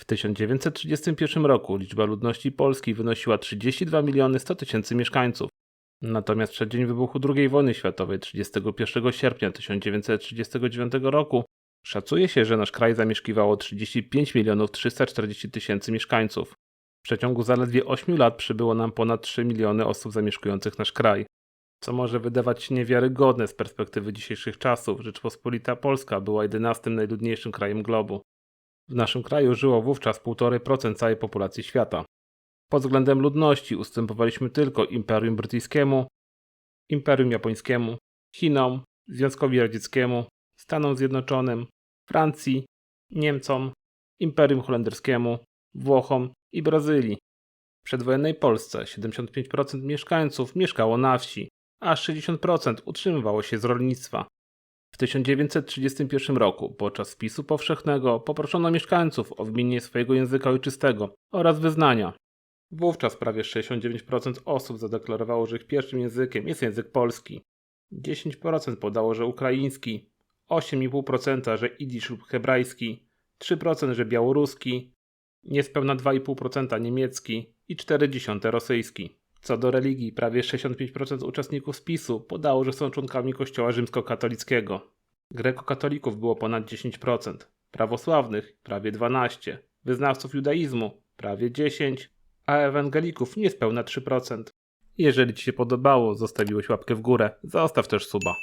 W 1931 roku liczba ludności Polski wynosiła 32 miliony 100 tysięcy mieszkańców. Natomiast przed dzień wybuchu II wojny światowej 31 sierpnia 1939 roku szacuje się, że nasz kraj zamieszkiwało 35 milionów 340 tysięcy mieszkańców. W przeciągu zaledwie 8 lat przybyło nam ponad 3 miliony osób zamieszkujących nasz kraj. Co może wydawać się niewiarygodne z perspektywy dzisiejszych czasów, Rzeczpospolita Polska była 11 najludniejszym krajem globu. W naszym kraju żyło wówczas 1,5% całej populacji świata. Pod względem ludności ustępowaliśmy tylko Imperium Brytyjskiemu, Imperium Japońskiemu, Chinom, Związkowi Radzieckiemu, Stanom Zjednoczonym, Francji, Niemcom, Imperium Holenderskiemu, Włochom i Brazylii. W przedwojennej Polsce 75% mieszkańców mieszkało na wsi, a 60% utrzymywało się z rolnictwa. W 1931 roku, podczas spisu powszechnego, poproszono mieszkańców o wymienienie swojego języka ojczystego oraz wyznania. Wówczas prawie 69% osób zadeklarowało, że ich pierwszym językiem jest język polski. 10% podało, że ukraiński, 8,5% że idisz lub hebrajski, 3% że białoruski, niespełna 2,5% niemiecki i 0,4% rosyjski. Co do religii, prawie 65% uczestników spisu podało, że są członkami Kościoła rzymskokatolickiego. Grekokatolików było ponad 10%, prawosławnych prawie 12%, wyznawców judaizmu prawie 10%, a ewangelików niespełna 3%. Jeżeli Ci się podobało, zostawiłeś łapkę w górę, zostaw też suba.